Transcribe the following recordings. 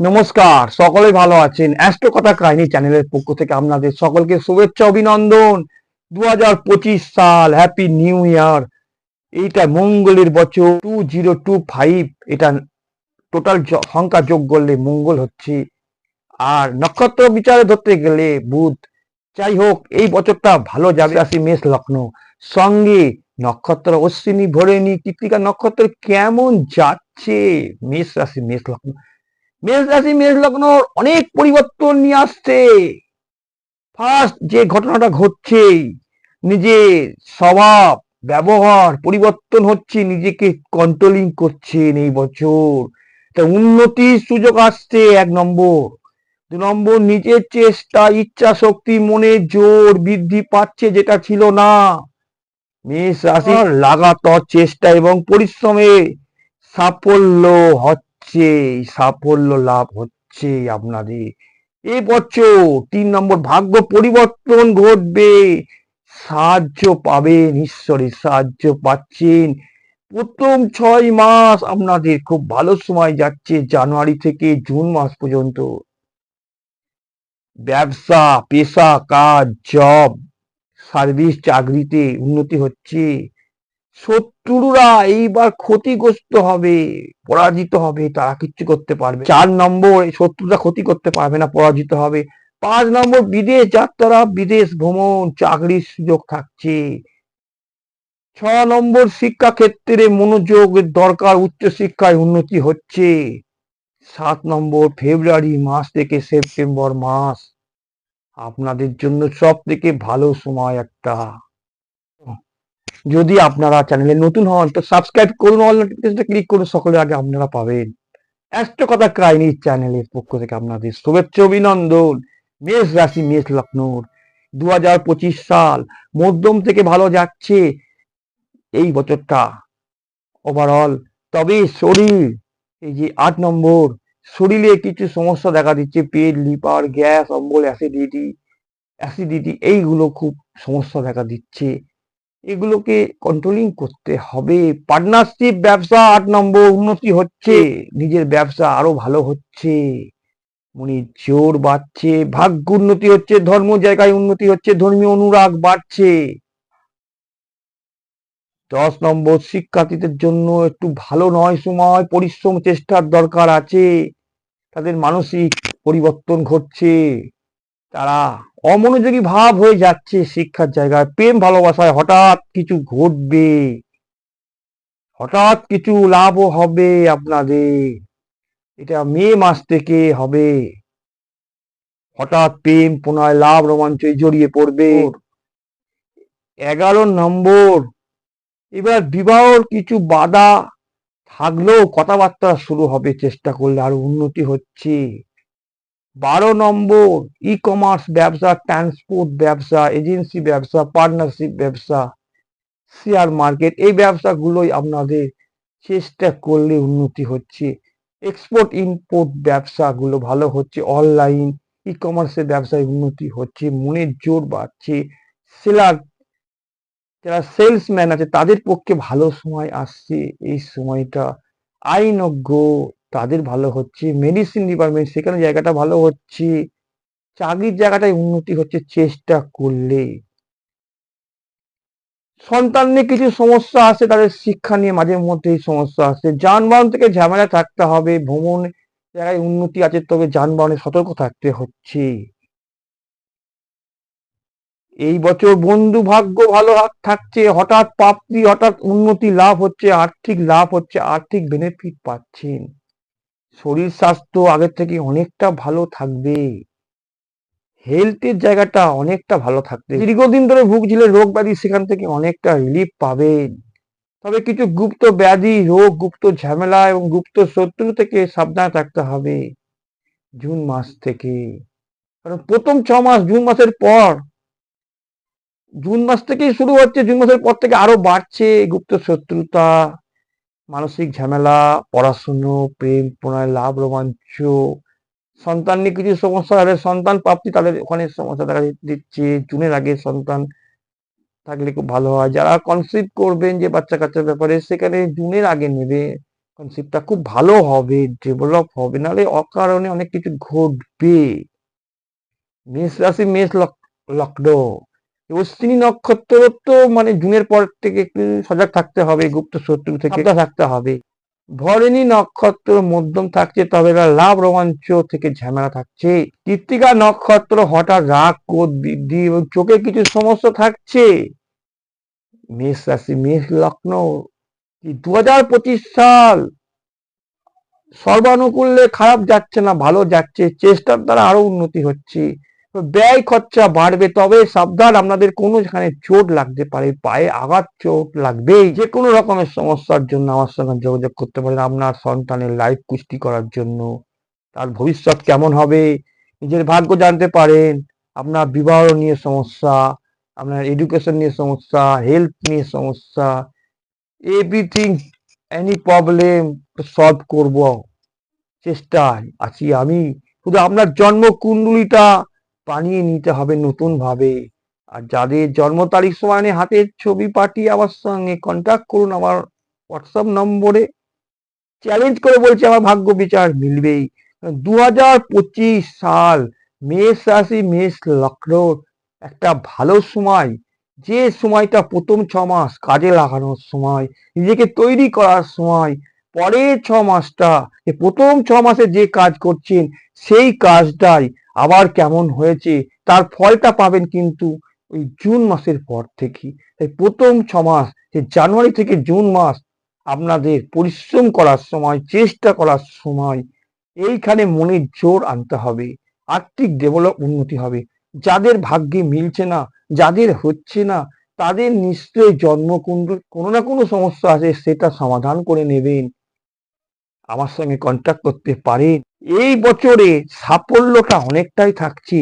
নমস্কার সকলে ভালো আছেন। অ্যাস্ট্রো কথা কাহিনী চ্যানেলের পক্ষ থেকে আপনাদের সকলকে শুভেচ্ছা, অভিনন্দন। দু হাজার পঁচিশ সাল হ্যাপি নিউ ইয়ার এইটা মঙ্গলের বছর টু জিরো টু ফাইভ এটা টোটাল সংখ্যা যোগ করলে মঙ্গল হচ্ছে। আর নক্ষত্র বিচারে ধরতে গেলে বুধ। যাই হোক, এই বছরটা ভালো যাবে রাশি মেষ লগ্ন। সঙ্গে নক্ষত্র অশ্বিনী ভরেনি কৃতিকা নক্ষত্র কেমন যাচ্ছে? মেষ রাশি, মেষ লগ্ন। মেষ রাশি মেষ লগ্ন অনেক পরিবর্তন নিয়ে আসছে। ফার্স্ট যে ঘটনাটা ঘটছে নিজের স্বভাব ব্যবহার পরিবর্তন হচ্ছে নিজেকে কন্ট্রোলিং করছেন এই বছর। তা উন্নতির সুযোগ আসছে এক নম্বর। দু নম্বর নিজের চেষ্টা ইচ্ছা শক্তি মনে জোর বৃদ্ধি পাচ্ছে যেটা ছিল না। মেষ রাশি লাগাতার চেষ্টা এবং পরিশ্রমে সাফল্য হচ্ছে। সাফল্য লাভ হচ্ছে আপনাদের। এ বছর তিন নম্বর ভাগ্য পরিবর্তন ঘটবে। সাহায্য পাবেন ঈশ্বরের সাহায্য পাচ্ছেন। প্রথম ছয় মাস আপনাদের খুব ভালো সময় যাচ্ছে, জানুয়ারি থেকে জুন মাস পর্যন্ত। ব্যবসা, পেশা, কাজ, জব, সার্ভিস, চাকরিতে উন্নতি হচ্ছে। শত্রুরা এইবার ক্ষতিগ্রস্ত হবে, পরাজিত হবে, তারা কিচ্ছু করতে পারবে চার নম্বর শত্রুরা ক্ষতি করতে পারবে না, পরাজিত হবে। পাঁচ নম্বর, বিদেশ যাত্রা বিদেশ ভ্রমণ, চাকরির সুযোগ থাকছে। ছ নম্বর শিক্ষা ক্ষেত্রে মনোযোগের দরকার উচ্চ শিক্ষায় উন্নতি হচ্ছে। সাত নম্বর, ফেব্রুয়ারি মাস থেকে সেপ্টেম্বর মাস। আপনাদের জন্য সব থেকে ভালো সময় একটা। যদি আপনারা চ্যানেলে নতুন হন, তো সাবস্ক্রাইব করুন অল নোটিফিকেশনটা ক্লিক করুন, সকলের আগে আপনারা পাবেন। একটা কথা কাহিনী চ্যানেলের পক্ষ থেকে আপনাদের শুভেচ্ছা, অভিনন্দন। মেষ রাশি, মেষ লগ্নর। দু সাল মধ্যম থেকে ভালো যাচ্ছে এই বছরটা। ওভারঅল তবে শরীর, এই যে আট নম্বর, শরীরে কিছু সমস্যা দেখা দিচ্ছে, পেট, লিভার, গ্যাস, অম্বল অ্যাসিডিটি অ্যাসিডিটি এইগুলো খুব সমস্যা দেখা দিচ্ছে। এগুলোকে কন্ট্রোলিং করতে হবে। পার্টনারশিপ ব্যবসা আট নম্বর উন্নতি হচ্ছে। নিজের ব্যবসা আরও ভালো হচ্ছে। মনে জোর বাড়ছে। ভাগ্য উন্নতি হচ্ছে, ধর্ম জায়গায় উন্নতি হচ্ছে, ধর্মীয় অনুরাগ বাড়ছে। দশ নম্বর, শিক্ষার্থীদের জন্য একটু ভালো নয় সময়, পরিশ্রম, চেষ্টার দরকার আছে। তাদের মানসিক পরিবর্তন ঘটছে। তারা অমনোযোগী ভাব হয়ে যাচ্ছে শিক্ষার জায়গায়। প্রেম ভালোবাসায় হঠাৎ কিছু ঘটবে। হঠাৎ কিছু লাভও হবে আপনাদের। এটা মে মাস থেকে হবে। হঠাৎ প্রেম পুনরায় লাভ রোমাঞ্চ জড়িয়ে পড়বে। এগারো নম্বর। এবার বিবাহর কিছু বাধা থাকলেও কথাবার্তা শুরু হবে চেষ্টা করলে আরও উন্নতি হচ্ছে। বারো নম্বর ই কমার্স ব্যবসা ট্রান্সপোর্ট ব্যবসা এজেন্সি ব্যবসা পার্টনারশিপ ব্যবসা শেয়ার মার্কেট এই ব্যবসাগুলোই আপনাদের চেষ্টা করলে উন্নতি হচ্ছে। এক্সপোর্ট ইম্পোর্ট ব্যবসাগুলো ভালো হচ্ছে অনলাইন ই কমার্সের ব্যবসায় উন্নতি হচ্ছে, মনের জোর বাড়ছে। সেলার যারা সেলসম্যান আছে, তাদের পক্ষে ভালো সময় আসছে, এই সময়টা। আইনজ্ঞ তাদের ভালো হচ্ছে মেডিসিন ডিপার্টমেন্ট সেখানে জায়গাটা ভালো হচ্ছে, চাকরির জায়গাটায় উন্নতি হচ্ছে চেষ্টা করলে। সন্তান নিয়ে কিছু সমস্যা আছে তাদের শিক্ষা নিয়ে মাঝে মধ্যেই সমস্যা আছে যানবাহন থেকে ঝামেলা থাকতে হবে, ভ্রমণ জায়গায় উন্নতি আছে, তবে যানবাহনে সতর্ক থাকতে হচ্ছে। এই বছর বন্ধু ভাগ্য ভালো থাকছে, হঠাৎ প্রাপ্তি হঠাৎ উন্নতি লাভ হচ্ছে, আর্থিক লাভ হচ্ছে, আর্থিক বেনিফিট পাচ্ছেন। শরীর স্বাস্থ্য আগের থেকে অনেকটা ভালো থাকবে। হেলথের জায়গাটা অনেকটা ভালো থাকবে। দীর্ঘদিন ধরে ভুগছিলে, রোগ ব্যাধি সেখান থেকে অনেকটা রিলিফ পাবেন। তবে কিছু গুপ্ত ব্যাধি, রোগ, গুপ্ত ঝামেলা এবং গুপ্ত শত্রু থেকে সাবধানে থাকতে হবে জুন মাস থেকে। কারণ প্রথম ছ মাস জুন মাসের পর, জুন মাস থেকেই শুরু হচ্ছে, জুন মাসের পর থেকে আরও বাড়ছে গুপ্ত শত্রুতা। মানসিক ঝামেলা, পড়াশুনো, প্রেম, প্রণয়, লাভ, রোমাঞ্চ, সন্তান নিয়ে কিছু সমস্যা তাদের সন্তান প্রাপ্তি তাদের ওখানে সমস্যা দেখা দিচ্ছে। জুনের আগে সন্তান থাকলে খুব ভালো হয়। যারা কনসিভ করবেন যে বাচ্চা কাচ্চার ব্যাপারে, সেখানে জুনের আগে নেবে। কনসেপ্টটা খুব ভালো হবে ডেভেলপ হবে। নাহলে অকারণে অনেক কিছু ঘটবে। মেষ রাশি, মেষ লগ্ন। অশ্বিনী নক্ষত্র তো মানে জুনের পর থেকে একটু সজাগ থাকতে হবে গুপ্ত শত্রু থেকে থাকতে হবে। ভরণী নক্ষত্র মধ্যম থাকছে তবে লাভ রোমাঞ্চ থেকে ঝামেলা থাকছে। কৃত্তিকা নক্ষত্র হঠাৎ রাগ কোদ বৃদ্ধি এবং চোখে কিছু সমস্যা থাকছে। মেষ রাশি মেষ লগ্ন দু হাজার পঁচিশ সাল? সর্বানুকূল্যে খারাপ যাচ্ছে না ভালো যাচ্ছে চেষ্টার দ্বারা আরও উন্নতি হচ্ছে। ব্যয় খরচা বাড়বে, তবে সাবধান, আপনাদের কোনো যেখানে চোট লাগতে পারে, পায়ে আঘাত চোট লাগবেই। যে কোনো রকমের সমস্যার জন্য আমার সঙ্গে যোগাযোগ করতে পারেন আপনার সন্তানের লাইফ কুষ্টি করার জন্য। তার ভবিষ্যৎ কেমন হবে, নিজের ভাগ্য জানতে পারেন, আপনার বিবাহ নিয়ে সমস্যা, আপনার এডুকেশন নিয়ে সমস্যা হেলথ নিয়ে সমস্যা এভরিথিং এনি প্রবলেম সলভ করব। চেষ্টায় আছি আমি। শুধু আপনার জন্ম কুণ্ডলিটা বানিয়ে নিতে হবে নতুন ভাবে আর যাদের জন্ম তারিখ সময় হাতের ছবি পাঠিয়ে আমার সঙ্গে কন্ট্যাক্ট করুন। আমার হোয়াটসঅ্যাপ নম্বরে চ্যালেঞ্জ করে বলছি, আমার ভাগ্য বিচার মিলবেই। দু হাজার পঁচিশ সাল মেষ রাশি, মেষ লগ্নর একটা ভালো সময়। যে সময়টা প্রথম ছ মাস কাজে লাগানোর সময়, নিজেকে তৈরি করার সময়, পরের ছ মাসটা প্রথম ছ মাসে যে কাজ করছেন, সেই কাজটাই আবার কেমন হয়েছে, তার ফলটা পাবেন কিন্তু ওই জুন মাসের পর থেকে। তাই প্রথম ছ মাস, যে জানুয়ারি থেকে জুন মাস, আপনাদের পরিশ্রম করার সময়, চেষ্টা করার সময়, এইখানে মনের জোর আনতে হবে। আর্থিক ডেভেলপ উন্নতি হবে। যাদের ভাগ্যে মিলছে না, যাদের হচ্ছে না, তাদের নিশ্চয়ই জন্মকুণ্ড, কোনো না কোনো সমস্যা আছে, সেটা সমাধান করে নেবেন। আমার সঙ্গে কন্ট্যাক্ট করতে পারেন। এই বছরে সাফল্যটা অনেকটাই থাকছে।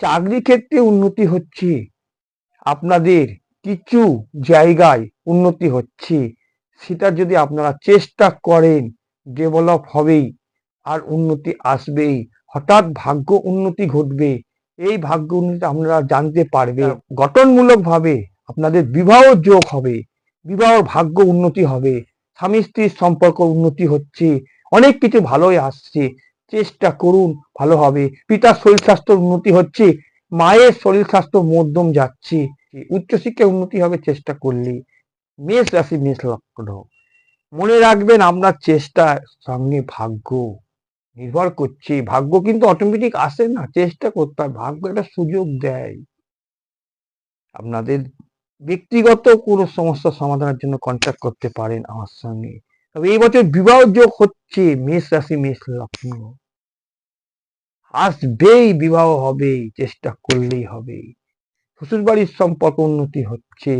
চাকরি ক্ষেত্রে উন্নতি হচ্ছে। আপনাদের কিছু জায়গায় উন্নতি হচ্ছে। সেটা যদি আপনারা চেষ্টা করেন, ডেভেলপ হবেই আর উন্নতি আসবেই। হঠাৎ ভাগ্য উন্নতি ঘটবে। এই ভাগ্য উন্নতি আপনারা জানতে পারবে গঠনমূলক ভাবে আপনাদের বিবাহ যোগ হবে। বিবাহ ভাগ্য উন্নতি হবে। স্বামী স্ত্রীর সম্পর্ক উন্নতি হচ্ছে। অনেক কিছু ভালোই আসছে। চেষ্টা করুন, ভালো হবে। পিতার শরীর স্বাস্থ্য উন্নতি হচ্ছে, মায়ের শরীর স্বাস্থ্য মধ্যম যাচ্ছে। উচ্চশিক্ষায় উন্নতি হবে, চেষ্টা করলে। মেষ রাশি, মেষ লগ্ন। মনে রাখবেন আপনার চেষ্টা সঙ্গে ভাগ্য নির্ভর করছে। ভাগ্য কিন্তু অটোমেটিক আসে না, চেষ্টা করতে হয়। ভাগ্য একটা সুযোগ দেয়। আপনাদের ব্যক্তিগত কোনো সমস্যা সমাধানের জন্য কন্ট্যাক্ট করতে পারেন আমার সঙ্গে। তবে এই বছর বিবাহ যোগ হচ্ছে মেষ রাশি, মেষ লগ্ন। আসবেই, বিবাহ হবে চেষ্টা করলেই হবে শ্বশুর বাড়ির সম্পর্ক উন্নতি হচ্ছে।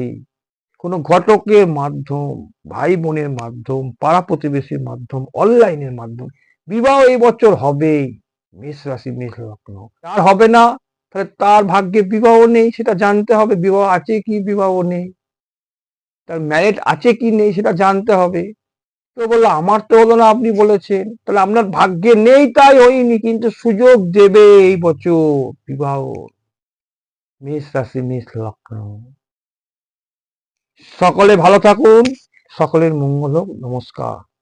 কোনো ঘটকের মাধ্যম ভাই বোনের মাধ্যম, পাড়া প্রতিবেশীর মাধ্যম, অনলাইনের মাধ্যম, বিবাহ এই বছর হবেই, মেষ রাশি, মেষ লগ্ন। তার হবে না, তাহলে তার ভাগ্যে বিবাহ নেই, সেটা জানতে হবে, বিবাহ আছে কি, বিবাহ নেই। তার ম্যারেট আছে কি নেই, সেটা জানতে হবে। তো বলল, আমার তো হলো না, আপনি বলেছেন। তাহলে আপনার ভাগ্যে নেই তাই হয়নি, কিন্তু সুযোগ দেবে এই বছর বিবাহ। মেষ রাশি, মেষ লগ্ন। সকলে ভালো থাকুন, সকলের মঙ্গল হোক। নমস্কার।